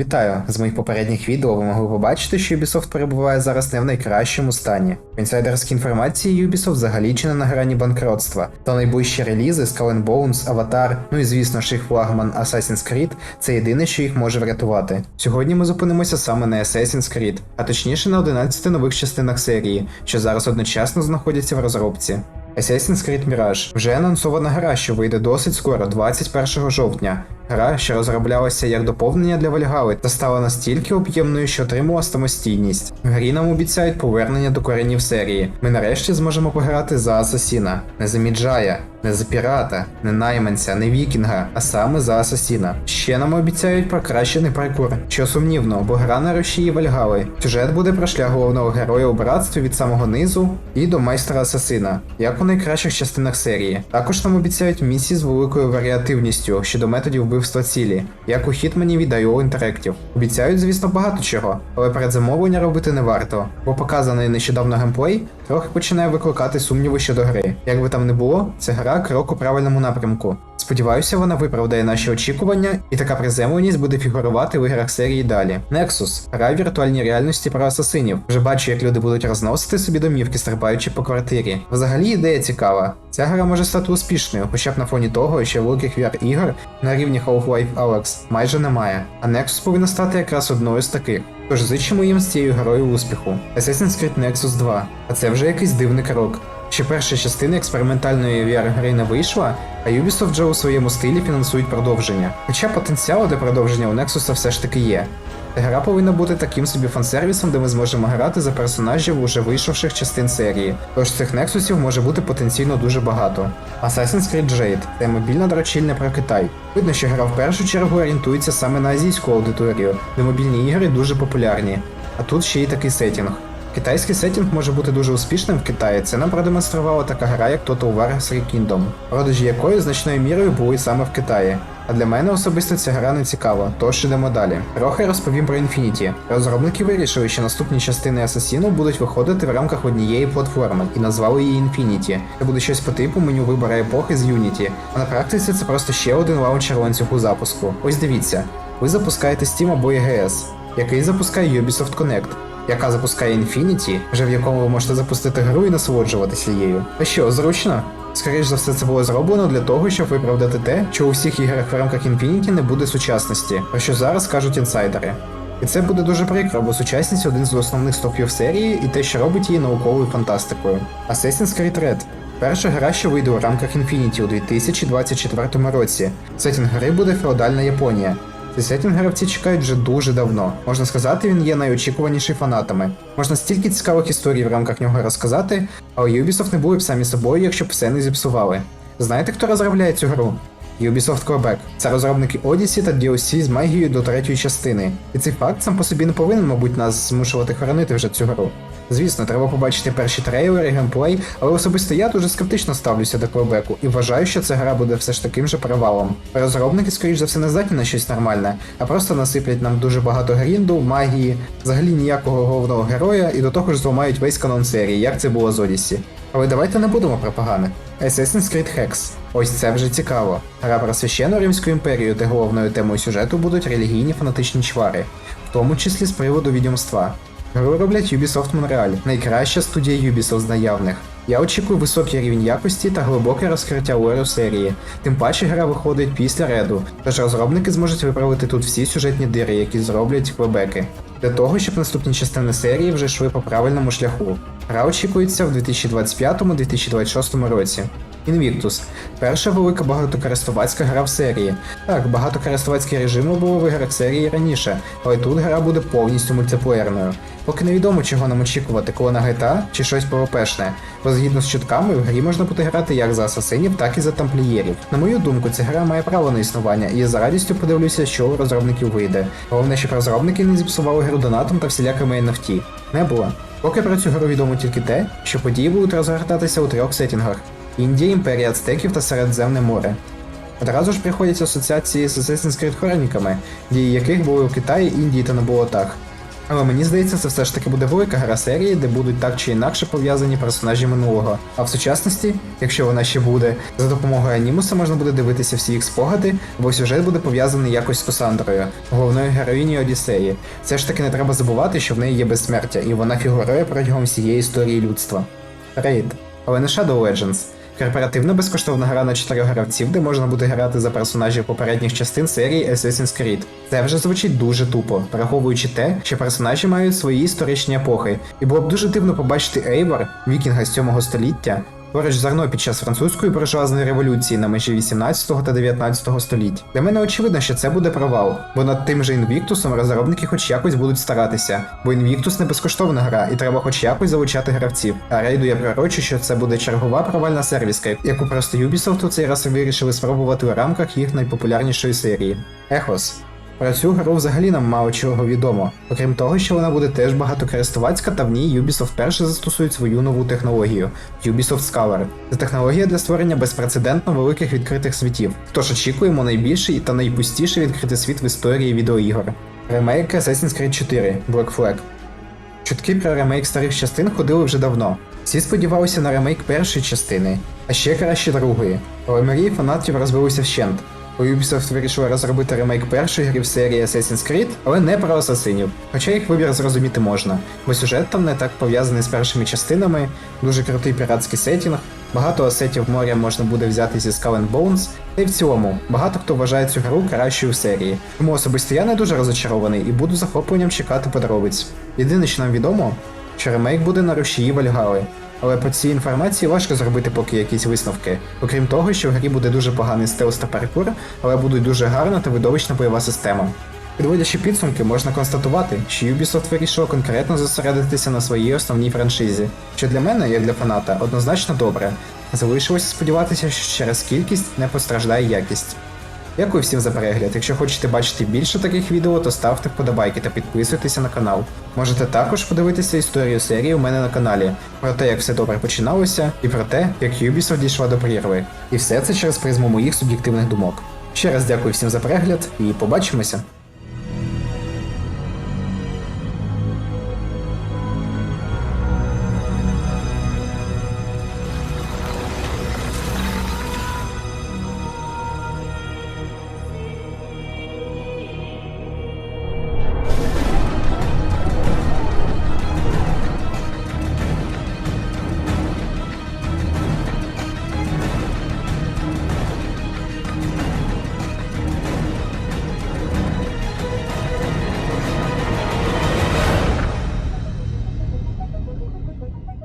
Вітаю! З моїх попередніх відео ви могли побачити, що Ubisoft перебуває зараз не в найкращому стані. В інсайдерській інформації Ubisoft взагалі чи не на грані банкротства, та найближчі релізи Skull and Bones, Avatar, ну і звісно ж їх флагман Assassin's Creed це єдине, що їх може врятувати. Сьогодні ми зупинимося саме на Assassin's Creed, а точніше на 11 нових частинах серії, що зараз одночасно знаходяться в розробці. Assassin's Creed Mirage вже анонсована гра, що вийде досить скоро, 21 жовтня. Гра, що розроблялася як доповнення для Вальгали, та стала настільки об'ємною, що отримала самостійність. В грі нам обіцяють повернення до коренів серії. Ми нарешті зможемо пограти за Асасіна, не за Міджая, не за пірата, не найманця, не вікінга, а саме за Асасіна. Ще нам обіцяють покращений паркур, що сумнівно, бо гра на рушії Вальгали. Сюжет буде про шлях головного героя у братстві від самого низу і до майстра Асасина, як у найкращих частинах серії. Також нам обіцяють місії з великою варіативністю щодо методів вбивства цілі, як у Хітмані від IO Interactive. Обіцяють, звісно, багато чого, але передзамовлення робити не варто, бо показаний нещодавно геймплей трохи починає викликати сумніви щодо гри. Як би там не було, це гра крок у правильному напрямку. Сподіваюся, вона виправдає наші очікування, і така приземленість буде фігурувати в іграх серії далі. Nexus гра віртуальній реальності про асасинів. Вже бачу, як люди будуть розносити собі домівки, стрибаючи по квартирі. Взагалі ідея цікава. Ця гра може стати успішною, хоча б на фоні того, що великих VR ігор на рівні Half-Life Alyx майже немає. А Nexus повинна стати якраз одною з таких. Тож зичимо їм з цією грою успіху. Assassin's Creed Nexus 2. А це вже якийсь дивний крок. Ще перша частина експериментальної VR-гри не вийшла, а Ubisoft вже у своєму стилі фінансують продовження. Хоча потенціал для продовження у Nexus все ж таки є. Гра повинна бути таким собі фансервісом, де ми зможемо грати за персонажів уже вийшовших частин серії. Тож цих нексусів може бути потенційно дуже багато. Assassin's Creed Jade це мобільна дрочільня про Китай. Видно, що гра в першу чергу орієнтується саме на азійську аудиторію, де мобільні ігри дуже популярні. А тут ще й такий сетінг. Китайський сетінг може бути дуже успішним в Китаї. Це нам продемонструвала така гра, як Total War 3 Kingdom, продажі якої значною мірою були саме в Китаї. А для мене особисто ця гра не цікава, тож ідемо далі. Трохи розповім про Infinity. Розробники вирішили, що наступні частини Асасіну будуть виходити в рамках однієї платформи і назвали її Infinity. Це буде щось по типу меню вибора епохи з Unity. А на практиці це просто ще один лаунчер ланцюгу запуску. Ось дивіться, ви запускаєте Steam або EGS, який запускає Ubisoft Connect яка запускає Infinity, вже в якому ви можете запустити гру і насолоджуватися її. А що, зручно? Скоріше за все, це було зроблено для того, щоб виправдати те, що у всіх іграх в рамках Infinity не буде сучасності, про що зараз кажуть інсайдери. І це буде дуже прикро, бо сучасність один з основних стопів серії і те, що робить її науковою фантастикою. Assassin's Creed Red Перша гра, що вийде у рамках Infinity у 2024 році. Сетінг гри буде феодальна Японія. Сетінг гравці чекають вже дуже давно. Можна сказати, він є найочікуваніший фанатами. Можна стільки цікавих історій в рамках нього розказати, але Ubisoft не були б самі собою, якщо б все не зіпсували. Знаєте, хто розробляє цю гру? Ubisoft Quebec. Це розробники Odyssey та DLC з магією до третьої частини. І цей факт сам по собі не повинен, мабуть, нас змушувати хоронити вже цю гру. Звісно, треба побачити перші трейлери, геймплей, але особисто я дуже скептично ставлюся до Квебеку і вважаю, що ця гра буде все ж таким же провалом. Розробники, скоріш за все, не здатні на щось нормальне, а просто насиплять нам дуже багато грінду, магії, взагалі ніякого головного героя, і до того ж зламають весь канон серії, як це було з Odyssey. Але давайте не будемо про погане. Assassin's Creed Hex. Ось це вже цікаво. Гра про священну Римську імперію, де головною темою сюжету будуть релігійні фанатичні чвари, в тому числі з приводу відьомства. Гру роблять Ubisoft Montreal, найкраща студія Ubisoft з наявних. Я очікую високий рівень якості та глибоке розкриття лору серії. Тим паче гра виходить після реду, тож розробники зможуть виправити тут всі сюжетні дири, які зроблять квебеки. Для того, щоб наступні частини серії вже йшли по правильному шляху. Гра очікується в 2025-2026 році. Invictus – перша велика багатокористувацька гра в серії. Так, багатокористувацькі режими були в іграх серії раніше, але тут гра буде повністю мультиплеєрною. Поки невідомо, чого нам очікувати, коли на GTA чи щось PvP-шне, бо згідно з чутками в грі можна буде грати як за асасинів, так і за тамплієрів. На мою думку, ця гра має право на існування, і я за радістю подивлюся, що у розробників вийде. Головне, щоб розробники не зіпсували гру донатом та всілякими NFT. Не було. Поки про цю гру відомо тільки те, що події будуть розгортатися у трьох сетінгах. Індія, імперія ацтеків та Середземне море. Одразу ж приходять асоціації з Assassin's Creed хроніками, дії яких були у Китаї, Індії та на болотах. Але мені здається, це все ж таки буде велика гра серії, де будуть так чи інакше пов'язані персонажі минулого. А в сучасності, якщо вона ще буде, за допомогою анімуса можна буде дивитися всі їх спогади, бо сюжет буде пов'язаний якось з Косандрою, головною героїнею Одіссеї. Все ж таки не треба забувати, що в неї є безсмертя, і вона фігурує протягом всієї історії людства. Рейд, але не Shadow Legends. Корпоративна безкоштовна гра на чотирьох гравців, де можна буде грати за персонажів попередніх частин серії Assassin's Creed. Це вже звучить дуже тупо, враховуючи те, що персонажі мають свої історичні епохи, і було б дуже дивно побачити Ейвор, вікінга з 7 століття, поруч з під час французької буржуазної революції на межі 18 та 19 століть. Для мене очевидно, що це буде провал, бо над тим же інвіктусом розробники хоч якось будуть старатися, бо інвіктус не безкоштовна гра, і треба хоч якось залучати гравців. А рейду я пророчу, що це буде чергова провальна сервіска, яку просто Ubisoft у цей раз вирішили спробувати у рамках їх найпопулярнішої серії. Ехос. Про цю гру взагалі нам мало чого відомо, окрім того, що вона буде теж багатокористувацька, та в ній Ubisoft вперше застосують свою нову технологію Ubisoft Scholar. Це технологія для створення безпрецедентно великих відкритих світів. Тож очікуємо найбільший та найпустіший відкритий світ в історії відеоігор. Ремейк Assassin's Creed 4 Black Flag. Чутки про ремейк старих частин ходили вже давно. Всі сподівалися на ремейк першої частини, а ще краще другої. Але мрії фанатів розбилися вщент. Ubisoft вирішила розробити ремейк першої гри в серії Assassin's Creed, але не про асасинів. Хоча їх вибір зрозуміти можна, бо сюжет там не так пов'язаний з першими частинами, дуже крутий піратський сетінг, багато асетів моря можна буде взяти зі Skull and Bones, та й в цілому, багато хто вважає цю гру кращою в серії. Тому особисто я не дуже розочарований і буду захопленням чекати подробиць. Єдине, що нам відомо, що ремейк буде на рушії Вальгали. Але по цій інформації важко зробити поки якісь висновки. Окрім того, що в грі буде дуже поганий стелс та паркур, але буде дуже гарна та видовищна бойова система. Підводячи підсумки, можна констатувати, що Ubisoft вирішила конкретно зосередитися на своїй основній франшизі, що для мене, як для фаната, однозначно добре. Залишилося сподіватися, що через кількість не постраждає якість. Дякую всім за перегляд. Якщо хочете бачити більше таких відео, то ставте вподобайки та підписуйтеся на канал. Можете також подивитися історію серії у мене на каналі, про те, як все добре починалося, і про те, як Ubisoft дійшла до прірви. І все це через призму моїх суб'єктивних думок. Ще раз дякую всім за перегляд і побачимося!